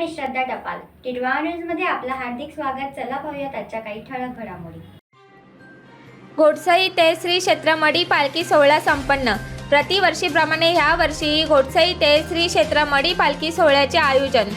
मी श्रद्धा टपाल. टिडवा न्यूजमध्ये आपलं हार्दिक स्वागत. चला पाहूयात आजच्या काही ठळक घडामोडी. घोटसई ते श्री क्षेत्र मडी पालखी सोहळा संपन्न. प्रतिवर्षीप्रमाणे ह्या वर्षी घोटसई ते श्री क्षेत्र मडी पालखी सोहळ्याचे आयोजन.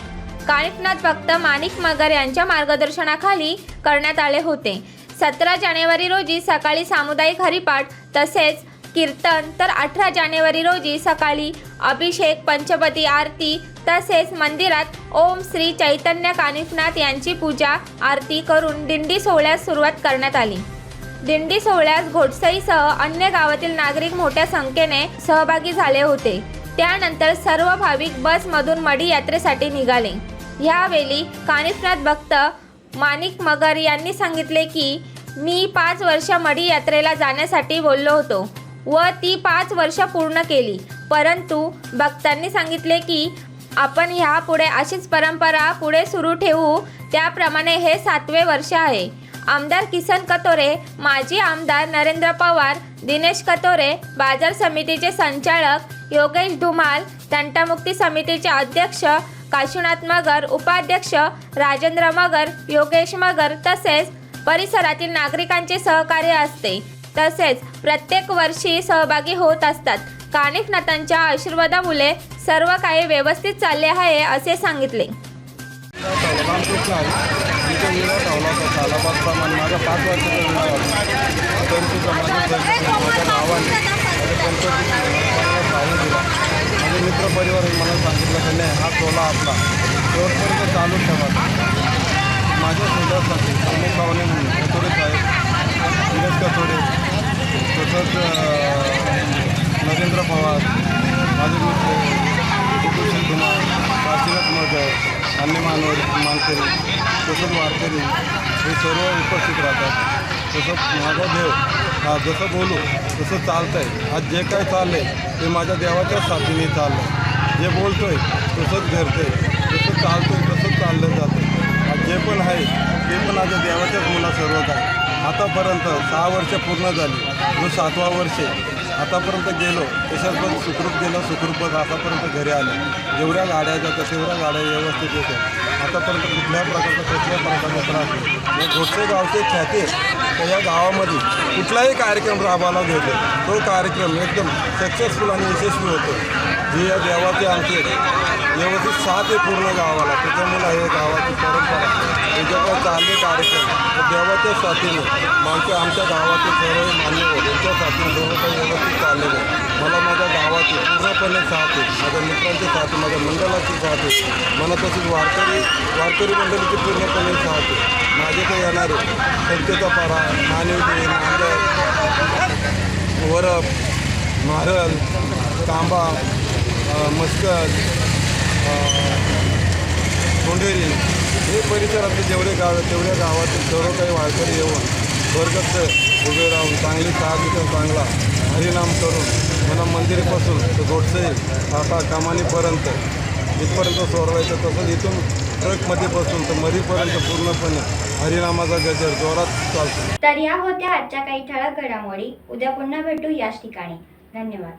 कानिफनाथ भक्त माणिक मगर यांच्या मार्गदर्शनाखाली करण्यात आले होते. सतरा जानेवारी रोजी सकाळी सामुदायिक हरिपाठ तसेच कीर्तन. तर अठरा जानेवारी रोजी सकाळी अभिषेक पंचपती आरती तसेच मंदिरात ओम श्री चैतन्य कानिफनाथ यांची पूजा आरती करून दिंडी सोहळ्यास सुरुवात करण्यात आली. दिंडी सोहळ्यास घोटसईसह अन्य गावातील नागरिक मोठ्या संख्येने सहभागी झाले होते. त्यानंतर सर्व भाविक बसमधून मडी यात्रेसाठी निघाले. यावेळी कानिफनाथ भक्त माणिक मगर यांनी सांगितले की मी पाच वर्ष मडी यात्रेला जाण्यासाठी बोललो होतो. व ती पाच वर्ष पूर्ण केली. परंतु भक्तांनी सांगितले की आपण ह्यापुढे अशीच परंपरा पुढे सुरू ठेवू त्याप्रमाणे हे सातवे वर्ष आहे. आमदार किसन कतोरे माजी आमदार नरेंद्र पवार दिनेश कतोरे बाजार समितीचे संचालक योगेश धुमाल तंटामुक्ती समितीचे अध्यक्ष काशीनाथ मगर उपाध्यक्ष राजेंद्र मगर योगेश मगर तसेच परिसरातील नागरिकांचे सहकार्य असते. तसेच प्रत्येक वर्षी सहभागी होत असतात. कानिफनाथांच्या आशीर्वादामुळे सर्व काही व्यवस्थित चालले आहे असे सांगितले. रामकृष्ण मित्र परिवार मला सांगितलं की नाही हा टोला आपला शेवटपर्यंत चालू ठेवा माझ्या सुद्धासाठी अनेक भावने म्हणून कथोडे साहेब दिनेश कथोडे तसंच नरेंद्र पवार माझे मित्र कुटुंब कुमार काशीनाथ मगर अन्य मानव मानकरी तसंच वारकरी हे सर्व उपस्थित राहतात. तसंच माझा देव हा जसं बोलू तसं चालतं आहे आज जे काय चाललं आहे ते माझ्या देवाच्याच साथीने चाललं आहे जे बोलतो आहे तसंच घडतं आहे जसं चालतो आहे तसंच चाललं जातं आज जे पण आहे ते पण माझ्या देवाच्याच मुला सर्वच आहे. आतापर्यंत सहा वर्ष पूर्ण झाली. जो सातवा वर्ष आतापर्यंत गेलो तशाच सुखरूप गेलो सुखरूपच आतापर्यंत घरी आलो. जेवढ्या गाड्या जातात तेवढ्या गाड्या व्यवस्थित येतात. आतापर्यंत कुठल्याही प्रकारचा कुठल्या प्रकारचा त्रास नाही. घोटसे गावचे ख्याती तर या गावामध्ये कुठलाही कार्यक्रम राबवायला घेतो तो कार्यक्रम एकदम सक्सेसफुल आणि यशस्वी होतो. जे या देवाचे आमचे व्यवस्थित सात आहे पूर्ण गावाला त्याच्यामुळे हे गावाची परंपरा. त्याच्याकडे चालले कार्यक्रम. देवाच्या साथीने मागच्या आमच्या गावातील सर्व मान्यवर यांच्या साथीने सर्व काही व्यवस्थित चाललेलं आहे मला माझ्या गावाची पूर्णपणे साथ आहे. माझ्या मित्रांची साथ आहे. माझ्या मंडळाची साथ आहे. मला तसेच वारकरी वारकरी मंडळीची पूर्णपणे साथ आहे. माझे येणारे संकेचा पारा मानवी नांदर वरप म्हारल तांबा अ, मस्कत अ, हे परिसरातले जेवढे गाव आहेत तेवढ्या गावातील सर्व काही वारकरी येऊन वर्गत उभे राहून चांगली सहा दिवस चांगला हरिनाम करून मला मंदिरापासून तर गोडसे आता कामानीपर्यंत इथपर्यंत सोडवायचं तसंच इथून ट्रकमध्ये बसून तर मरीपर्यंत पूर्णपणे हरिनामाचा गजर जोरात चालतो. तर या होत्या आजच्या काही ठळक घडामोडी. उद्या पुन्हा भेटू याच ठिकाणी. धन्यवाद.